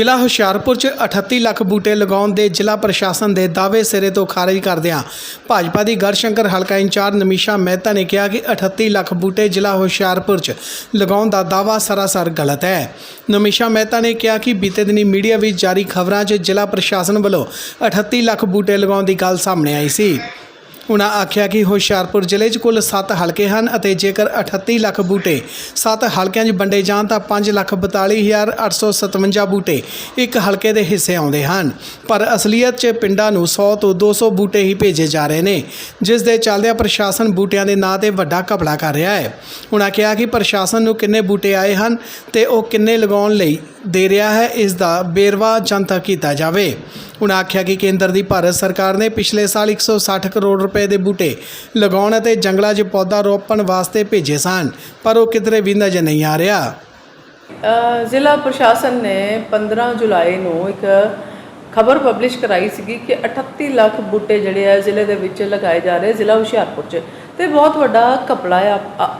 ਜ਼ਿਲ੍ਹਾ ਹੁਸ਼ਿਆਰਪੁਰ 'ਚ 38 ਲੱਖ ਬੂਟੇ ਲਗਾਉਣ ਦੇ ਜ਼ਿਲ੍ਹਾ ਪ੍ਰਸ਼ਾਸਨ ਦੇ ਦਾਅਵੇ ਸਿਰੇ ਤੋਂ ਖਾਰਜ ਕਰਦਿਆਂ ਭਾਜਪਾ ਦੀ ਗੜਸ਼ੰਕਰ ਹਲਕਾ ਇੰਚਾਰਜ ਨਮੀਸ਼ਾ ਮਹਿਤਾ ਨੇ ਕਿਹਾ ਕਿ 38 ਲੱਖ ਬੂਟੇ ਜ਼ਿਲ੍ਹਾ ਹੁਸ਼ਿਆਰਪੁਰ 'ਚ ਲਗਾਉਣ ਦਾ ਦਾਅਵਾ ਸਰਾਸਰ ਗਲਤ ਹੈ। ਨਮੀਸ਼ਾ ਮਹਿਤਾ ਨੇ ਕਿਹਾ ਕਿ ਬੀਤੇ ਦਿਨੀ ਮੀਡੀਆ ਵਿੱਚ ਜਾਰੀ ਖਬਰਾਂ 'ਚ ਜ਼ਿਲ੍ਹਾ ਪ੍ਰਸ਼ਾਸਨ ਵੱਲੋਂ 38 ਲੱਖ ਬੂਟੇ ਲਗਾਉਣ ਦੀ ਗੱਲ ਸਾਹਮਣੇ ਆਈ ਸੀ। ਉਨ੍ਹਾਂ ਆਖਿਆ ਕਿ ਹੁਸ਼ਿਆਰਪੁਰ ਜ਼ਿਲ੍ਹੇ 'ਚ ਕੁੱਲ 7 ਹਲਕੇ ਹਨ ਅਤੇ ਜੇਕਰ 38 ਲੱਖ ਬੂਟੇ 7 ਹਲਕਿਆਂ 'ਚ ਵੰਡੇ ਜਾਣ ਤਾਂ 5 ਲੱਖ 42857 ਬੂਟੇ ਇੱਕ ਹਲਕੇ ਦੇ ਹਿੱਸੇ ਆਉਂਦੇ ਹਨ। ਪਰ ਅਸਲੀਅਤ 'ਚ ਪਿੰਡਾਂ ਨੂੰ 100 ਤੋਂ 200 ਬੂਟੇ ਹੀ ਭੇਜੇ ਜਾ ਰਹੇ ਨੇ, ਜਿਸ ਦੇ ਚੱਲਦਿਆਂ ਪ੍ਰਸ਼ਾਸਨ ਬੂਟਿਆਂ ਦੇ ਨਾਂ ਤੇ ਵੱਡਾ ਘਪਲਾ ਕਰ ਰਿਹਾ ਹੈ। ਉਨ੍ਹਾਂ ਕਿਹਾ ਕਿ ਪ੍ਰਸ਼ਾਸਨ ਨੂੰ ਕਿੰਨੇ ਬੂਟੇ ਆਏ ਹਨ ਤੇ ਉਹ ਕਿੰਨੇ ਲਗਾਉਣ ਲਈ ਦੇ ਰਿਹਾ ਹੈ, ਇਸ ਦਾ ਬੇਰਵਾ ਜਨਤਕ ਕੀਤਾ ਜਾਵੇ। ਉਹਨਾਂ ਆਖਿਆ ਕਿ ਕੇਂਦਰ ਦੀ ਭਾਰਤ ਸਰਕਾਰ ਨੇ ਪਿਛਲੇ ਸਾਲ 160 ਕਰੋੜ ਰੁਪਏ ਦੇ ਬੂਟੇ ਲਗਾਉਣ ਅਤੇ ਜੰਗਲਾਂ 'ਚ ਪੌਦਾ ਰੋਪਣ ਵਾਸਤੇ ਭੇਜੇ ਸਨ, ਪਰ ਉਹ ਕਿਧਰੇ ਵੀ ਨਜ਼ਰ ਨਹੀਂ ਆ ਰਿਹਾ। ਜ਼ਿਲ੍ਹਾ ਪ੍ਰਸ਼ਾਸਨ ਨੇ 15 ਜੁਲਾਈ ਨੂੰ ਇੱਕ ਖਬਰ ਪਬਲਿਸ਼ ਕਰਾਈ ਸੀਗੀ ਕਿ 38 ਲੱਖ ਬੂਟੇ ਜਿਹੜੇ ਆ ਜ਼ਿਲ੍ਹੇ ਦੇ ਵਿੱਚ ਲਗਾਏ ਜਾ ਰਹੇ ਜ਼ਿਲ੍ਹਾ ਹੁਸ਼ਿਆਰਪੁਰ 'ਚ ਤੇ ਬਹੁਤ ਵੱਡਾ ਘਪਲਾ ਆ।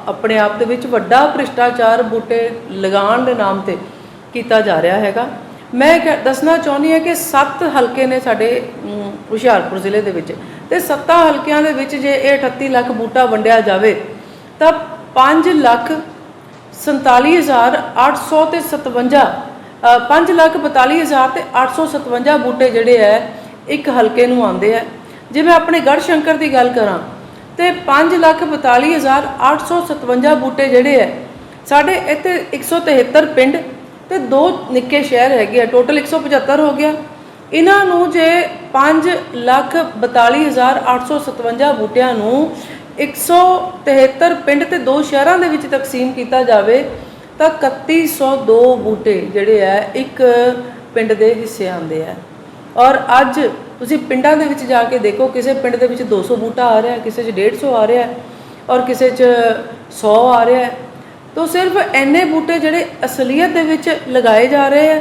ਆਪਣੇ ਆਪ ਦੇ ਵਿੱਚ ਵੱਡਾ ਭ੍ਰਿਸ਼ਟਾਚਾਰ ਬੂਟੇ ਲਗਾਉਣ ਦੇ ਨਾਮ ਤੇ ਕੀਤਾ ਜਾ ਰਿਹਾ ਹੈਗਾ। ਮੈਂ ਦੱਸਣਾ ਚਾਹੁੰਦੀ ਹਾਂ ਕਿ ਸੱਤ ਹਲਕੇ ਨੇ ਸਾਡੇ ਹੁਸ਼ਿਆਰਪੁਰ ਜ਼ਿਲ੍ਹੇ ਦੇ ਵਿੱਚ। ਤੇ 7 ਹਲਕਿਆਂ ਦੇ ਵਿੱਚ ਜੇ ਇਹ 38 ਲੱਖ ਬੂਟਾ ਵੰਡਿਆ ਜਾਵੇ, ਤਾਂ 5 ਲੱਖ 47800 ਤੇ 57 5 ਲੱਖ 42000 ਤੇ 857 ਬੂਟੇ ਜਿਹੜੇ ਐ, ਇੱਕ ਹਲਕੇ ਨੂੰ ਆਉਂਦੇ ਐ। ਜੇ ਮੈਂ ਆਪਣੇ ਗੜ ਸ਼ੰਕਰ ਦੀ ਗੱਲ ਕਰਾਂ, ਤੇ 5 ਲੱਖ 42857 ਬੂਟੇ ਜਿਹੜੇ ਐ, ਸਾਡੇ ਇੱਥੇ 173 ਪਿੰਡ ਤੇ ਦੋ ਨਿੱਕੇ ਸ਼ਹਿਰ ਹੈਗੇ ਆ ਟੋਟਲ 175 ਹੋ ਗਿਆ। ਇਹਨਾਂ ਨੂੰ ਜੇ 5 ਲੱਖ 42857 ਬੂਟਿਆਂ ਨੂੰ 173 ਪਿੰਡ ਤੇ ਦੋ ਸ਼ਹਿਰਾਂ ਦੇ ਵਿੱਚ ਤਕਸੀਮ ਕੀਤਾ ਜਾਵੇ, ਤਾਂ 3102 ਬੂਟੇ ਜਿਹੜੇ ਆ, ਇੱਕ ਪਿੰਡ ਦੇ ਹਿੱਸੇ ਆਉਂਦੇ ਆ। ਔਰ ਅੱਜ ਤੁਸੀਂ ਪਿੰਡਾਂ ਦੇ ਵਿੱਚ ਜਾ ਕੇ ਦੇਖੋ, ਕਿਸੇ ਪਿੰਡ ਦੇ ਵਿੱਚ 200 ਬੂਟਾ ਆ ਰਿਹਾ, ਕਿਸੇ 'ਚ 150 ਆ ਰਿਹਾ, ਔਰ ਕਿਸੇ 'ਚ 100 ਆ ਰਿਹਾ ਤੋ ਸਿਰਫ ਐਨੇ ਬੂਟੇ ਜਿਹੜੇ ਅਸਲੀਅਤ ਦੇ ਵਿੱਚ ਲਗਾਏ ਜਾ ਰਹੇ ਆ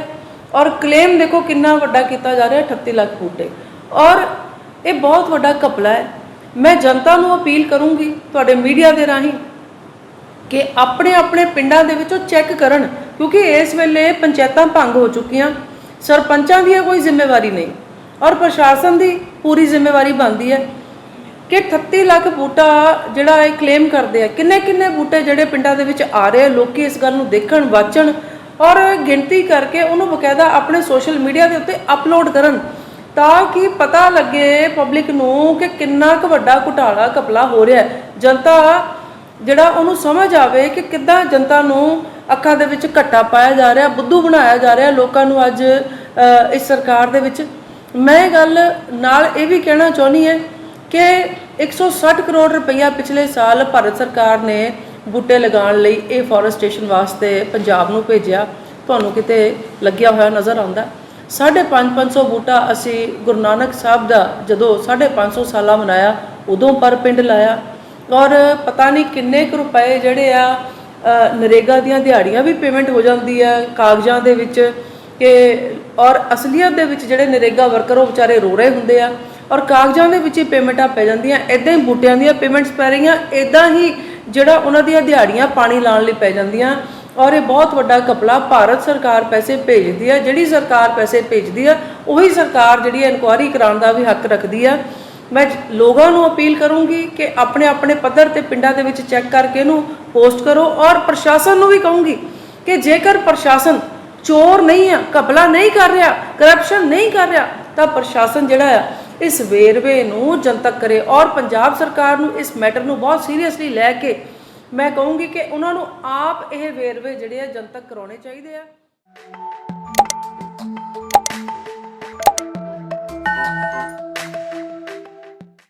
ਔਰ ਕਲੇਮ ਦੇਖੋ ਕਿੰਨਾ ਵੱਡਾ ਕੀਤਾ ਜਾ ਰਿਹਾ 38 ਲੱਖ ਬੂਟੇ। ਔਰ ਇਹ ਬਹੁਤ ਵੱਡਾ ਘਪਲਾ ਹੈ। ਮੈਂ ਜਨਤਾ ਨੂੰ ਅਪੀਲ ਕਰੂੰਗੀ ਤੁਹਾਡੇ ਮੀਡੀਆ ਦੇ ਰਾਹੀਂ ਕਿ ਆਪਣੇ ਆਪਣੇ ਪਿੰਡਾਂ ਦੇ ਵਿੱਚੋਂ ਚੈੱਕ ਕਰਨ, ਕਿਉਂਕਿ ਇਸ ਵੇਲੇ ਪੰਚਾਇਤਾਂ ਭੰਗ ਹੋ ਚੁੱਕੀਆਂ, ਸਰਪੰਚਾਂ ਦੀ ਕੋਈ ਜ਼ਿੰਮੇਵਾਰੀ ਨਹੀਂ ਔਰ ਪ੍ਰਸ਼ਾਸਨ ਦੀ ਪੂਰੀ ਜ਼ਿੰਮੇਵਾਰੀ ਬਣਦੀ ਹੈ। ਕਿ 38 ਲੱਖ ਬੂਟਾ ਜਿਹੜਾ ਇਹ ਕਲੇਮ ਕਰਦੇ ਆ। ਕਿੰਨੇ ਕਿੰਨੇ ਬੂਟੇ ਜਿਹੜੇ ਪਿੰਡਾਂ ਦੇ ਵਿੱਚ ਆ ਰਹੇ ਆ, ਲੋਕੀ ਇਸ ਗੱਲ ਨੂੰ ਦੇਖਣ, ਵਾਚਣ ਔਰ ਗਿਣਤੀ ਕਰਕੇ ਉਹਨੂੰ ਬਕਾਇਦਾ ਆਪਣੇ ਸੋਸ਼ਲ ਮੀਡੀਆ ਦੇ ਉੱਤੇ ਅਪਲੋਡ ਕਰਨ ਤਾਂ ਕਿ ਪਤਾ ਲੱਗੇ ਪਬਲਿਕ ਨੂੰ ਕਿ ਕਿੰਨਾ ਕੁ ਵੱਡਾ ਘੁਟਾਲਾ, ਘਪਲਾ ਹੋ ਰਿਹਾ ਜਨਤਾ ਜਿਹੜਾ ਉਹਨੂੰ ਸਮਝ ਆਵੇ ਕਿ ਕਿੱਦਾਂ ਜਨਤਾ ਨੂੰ ਅੱਖਾਂ ਦੇ ਵਿੱਚ ਘੱਟਾ ਪਾਇਆ ਜਾ ਰਿਹਾ, ਬੁੱਧੂ ਬਣਾਇਆ ਜਾ ਰਿਹਾ ਲੋਕਾਂ ਨੂੰ ਅੱਜ ਇਸ ਸਰਕਾਰ ਦੇ ਵਿੱਚ। ਮੈਂ ਇਹ ਗੱਲ ਨਾਲ ਇਹ ਵੀ ਕਹਿਣਾ ਚਾਹੁੰਦੀ ਹਾਂ ਕਿ 160 ਕਰੋੜ ਰੁਪਈਆ ਪਿਛਲੇ ਸਾਲ ਭਾਰਤ ਸਰਕਾਰ ਨੇ ਬੂਟੇ ਲਗਾਉਣ ਲਈ ਇਹ ਫੋਰੈਸਟੇਸ਼ਨ ਵਾਸਤੇ ਪੰਜਾਬ ਨੂੰ ਭੇਜਿਆ। ਤੁਹਾਨੂੰ ਕਿਤੇ ਲੱਗਿਆ ਹੋਇਆ ਨਜ਼ਰ ਆਉਂਦਾ? 550 ਬੂਟਾ ਅਸੀਂ ਗੁਰੂ ਨਾਨਕ ਸਾਹਿਬ ਦਾ ਜਦੋਂ 550 ਸਾਲਾ ਮਨਾਇਆ, ਉਦੋਂ ਪਰ ਪਿੰਡ ਲਾਇਆ। ਔਰ ਪਤਾ ਨਹੀਂ ਕਿੰਨੇ ਕੁ ਰੁਪਏ ਜਿਹੜੇ ਆ ਨਰੇਗਾ ਦੀਆਂ ਦਿਹਾੜੀਆਂ ਵੀ ਪੇਮੈਂਟ ਹੋ ਜਾਂਦੀ ਹੈ ਕਾਗਜ਼ਾਂ ਦੇ ਵਿੱਚ। ਕਿ ਔਰ ਅਸਲੀਅਤ ਦੇ ਵਿੱਚ ਜਿਹੜੇ ਨਰੇਗਾ ਵਰਕਰ ਉਹ ਵਿਚਾਰੇ ਰੋ ਰਹੇ ਹੁੰਦੇ ਆ। ਔਰ ਕਾਗਜ਼ਾਂ ਦੇ ਵਿੱਚ ਹੀ ਪੇਮੈਂਟਾਂ ਪੈ ਜਾਂਦੀਆਂ ਇਦਾਂ ਹੀ ਬੂਟਿਆਂ ਦੀਆਂ ਪੇਮੈਂਟਸ ਪੈ ਰਹੀਆਂ ਇਦਾਂ ਹੀ ਜਿਹੜਾ ਉਹਨਾਂ ਦੀਆਂ ਦਿਹਾੜੀਆਂ ਪਾਣੀ ਲਾਉਣ ਲਈ ਪੈ ਜਾਂਦੀਆਂ, ਔਰ ਇਹ ਬਹੁਤ ਵੱਡਾ ਕਪਲਾ ਭਾਰਤ ਸਰਕਾਰ ਪੈਸੇ ਭੇਜਦੀ ਆ, ਜਿਹੜੀ ਸਰਕਾਰ ਪੈਸੇ ਭੇਜਦੀ ਆ, ਉਹੀ ਸਰਕਾਰ ਜਿਹੜੀ ਇਨਕੁਆਇਰੀ ਕਰਾਉਣ ਦਾ ਵੀ ਹੱਕ ਰੱਖਦੀ ਆ। ਮੈਂ ਲੋਕਾਂ ਨੂੰ ਅਪੀਲ ਕਰੂੰਗੀ ਕਿ ਆਪਣੇ ਆਪਣੇ ਪੱਧਰ ਤੇ ਪਿੰਡਾਂ ਦੇ ਵਿੱਚ ਚੈੱਕ ਕਰਕੇ ਇਹਨੂੰ ਪੋਸਟ ਕਰੋ, ਔਰ ਪ੍ਰਸ਼ਾਸਨ ਨੂੰ ਵੀ ਕਹੂੰਗੀ ਕਿ ਜੇਕਰ ਪ੍ਰਸ਼ਾਸਨ ਚੋਰ ਨਹੀਂ ਆ, ਘਪਲਾ ਨਹੀਂ ਕਰ ਰਿਹਾ ਕਰਪਸ਼ਨ ਨਹੀਂ ਕਰ ਰਿਹਾ, ਤਾਂ ਪ੍ਰਸ਼ਾਸਨ ਜਿਹੜਾ ਆ ਇਸ ਵੇਰਵੇ ਨੂੰ ਜਨਤਕ ਕਰੇ ਔਰ ਪੰਜਾਬ ਸਰਕਾਰ ਨੂੰ ਇਸ ਮੈਟਰ ਨੂੰ ਬਹੁਤ ਸੀਰੀਅਸਲੀ ਲੈ ਕੇ ਮੈਂ ਕਹੂੰਗੀ ਕਿ ਉਹਨਾਂ ਨੂੰ ਆਪ ਇਹ ਵੇਰਵੇ ਜਿਹੜੇ ਆ ਜਨਤਕ ਕਰਾਉਣੇ ਚਾਹੀਦੇ ਆ।